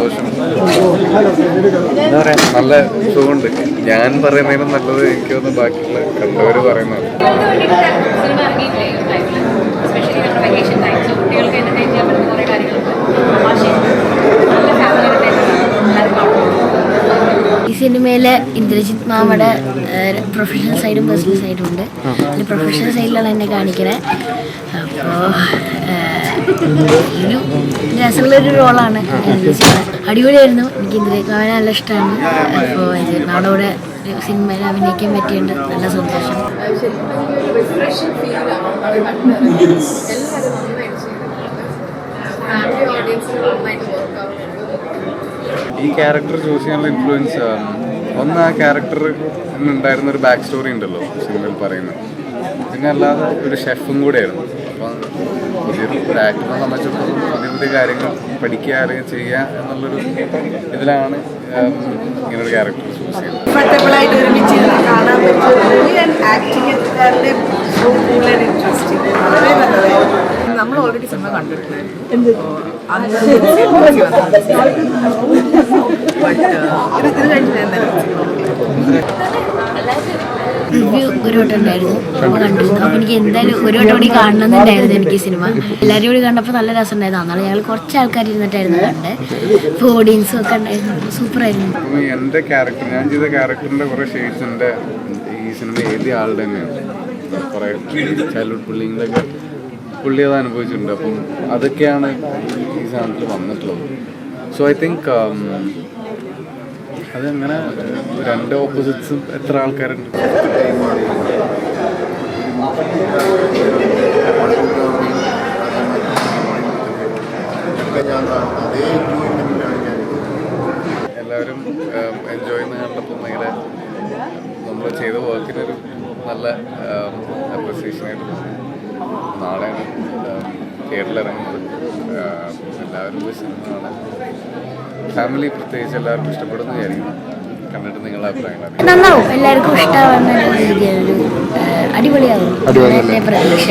സന്തോഷം. നല്ല സുഖമുണ്ട്. ഞാൻ പറയുന്നതിനും നല്ലത് എനിക്ക് തോന്നുന്നു ബാക്കിയുള്ള കണ്ടവര് പറയുന്നതാണ്. ഈ സിനിമയിലെ ഇന്ദ്രജിത് മാമയുടെ പ്രൊഫഷണൽ സൈഡും പേഴ്സണൽ സൈഡും ഉണ്ട്. അതിൽ പ്രൊഫഷണൽ സൈഡിലാണ് എന്നെ കാണിക്കണേ. അപ്പോൾ ഒരു രസമുള്ളൊരു റോളാണ് അടിപൊളിയായിരുന്നു. എനിക്ക് ഇന്ദ്രജിത് മാമനെ നല്ല ഇഷ്ടമാണ് അപ്പോൾ ഇന്ദ്രജിത് മാമയുടെ കൂടെ സിനിമയിൽ അഭിനയിക്കാൻ പറ്റിയുണ്ട് നല്ല സന്തോഷം. ഈ ക്യാരക്ടർ ചൂസ് ചെയ്യാനുള്ള ഇൻഫ്ലുവൻസ് ഒന്ന് ആ ക്യാരക്ടർ ഉണ്ടായിരുന്ന ഒരു ബാക്ക് സ്റ്റോറി ഉണ്ടല്ലോ സിനിമയിൽ പറയുന്നത് പിന്നെ അല്ലാതെ ഒരു ഷെഫും കൂടെയായിരുന്നു. അപ്പം പുതിയൊരു ഒരു ആക്ടറിനെ സംബന്ധിച്ചിടത്തോളം പുതിയ പുതിയ കാര്യങ്ങൾ പഠിക്കുക അല്ലെങ്കിൽ ചെയ്യുക എന്നുള്ളൊരു ഇതിലാണ് ഇങ്ങനൊരു ക്യാരക്ടർ ചൂസ് ചെയ്തത് നമ്മൾ ഓൾറെഡി സിനിമ കാണാൻ ഒരു വട്ടം ഉണ്ടായിരുന്നു. അപ്പോൾ കണ്ടിരുന്നു എനിക്ക് എന്തായാലും ഒരു വട്ടം കൂടി കാണണമെന്നുണ്ടായിരുന്നു എനിക്ക് സിനിമ. എല്ലാവരും കൂടി കണ്ടപ്പോൾ നല്ല രസമുണ്ടായിരുന്നു. അന്നാണ് ഞങ്ങൾ കുറച്ച് ആൾക്കാർ ഇരുന്നിട്ടായിരുന്നു കണ്ടത്. ഇപ്പോൾ ഓഡിയൻസും ഒക്കെ ഉണ്ടായിരുന്നു. സൂപ്പറായിരുന്നു. ആയിരുന്നു എന്റെ ക്യാരക്ടർ ഞാൻ ചെയ്ത ക്യാരക്ടറിന്റെ കുറേ ഷെയ്ഡ്സ് എന്റെ ഈ സിനിമ എഴുതിയ ആളുടെ തന്നെയാണ് കുറേ ചൈൽഡ്ഹുഡ് പുള്ളിങ്ങളൊക്കെ പുള്ളി അത് അനുഭവിച്ചിട്ടുണ്ട്. അപ്പം അതൊക്കെയാണ് ഈ സാധനത്തിൽ വന്നിട്ടുള്ളത്. സോ ഐ തിങ്ക് അതങ്ങനെ രണ്ട് ഓപ്പോസിറ്റ്സും എത്ര ആൾക്കാരുണ്ട്? എല്ലാവരും എൻജോയ് ചെയ്യുന്ന കണ്ടപ്പോൾ ഭയങ്കര നമ്മൾ ചെയ്ത വർക്കിനൊരു നല്ല അപ്രിസിയേഷൻ ആയിട്ട് നാളെയാണ് ഉം, എല്ലാവരും പോയി സിനിമ കാണാൻ. ഫാമിലി പ്രത്യേകിച്ച് എല്ലാവർക്കും ഇഷ്ടപ്പെടുന്ന കാര്യമാണ് കണ്ടിട്ട് നിങ്ങളുടെ അഭിപ്രായങ്ങൾ അറിയാം നന്നാവും. എല്ലാവർക്കും ഇഷ്ടമാവുന്ന രീതിയാണ് അടിപൊളിയാവും. പ്രതീക്ഷ.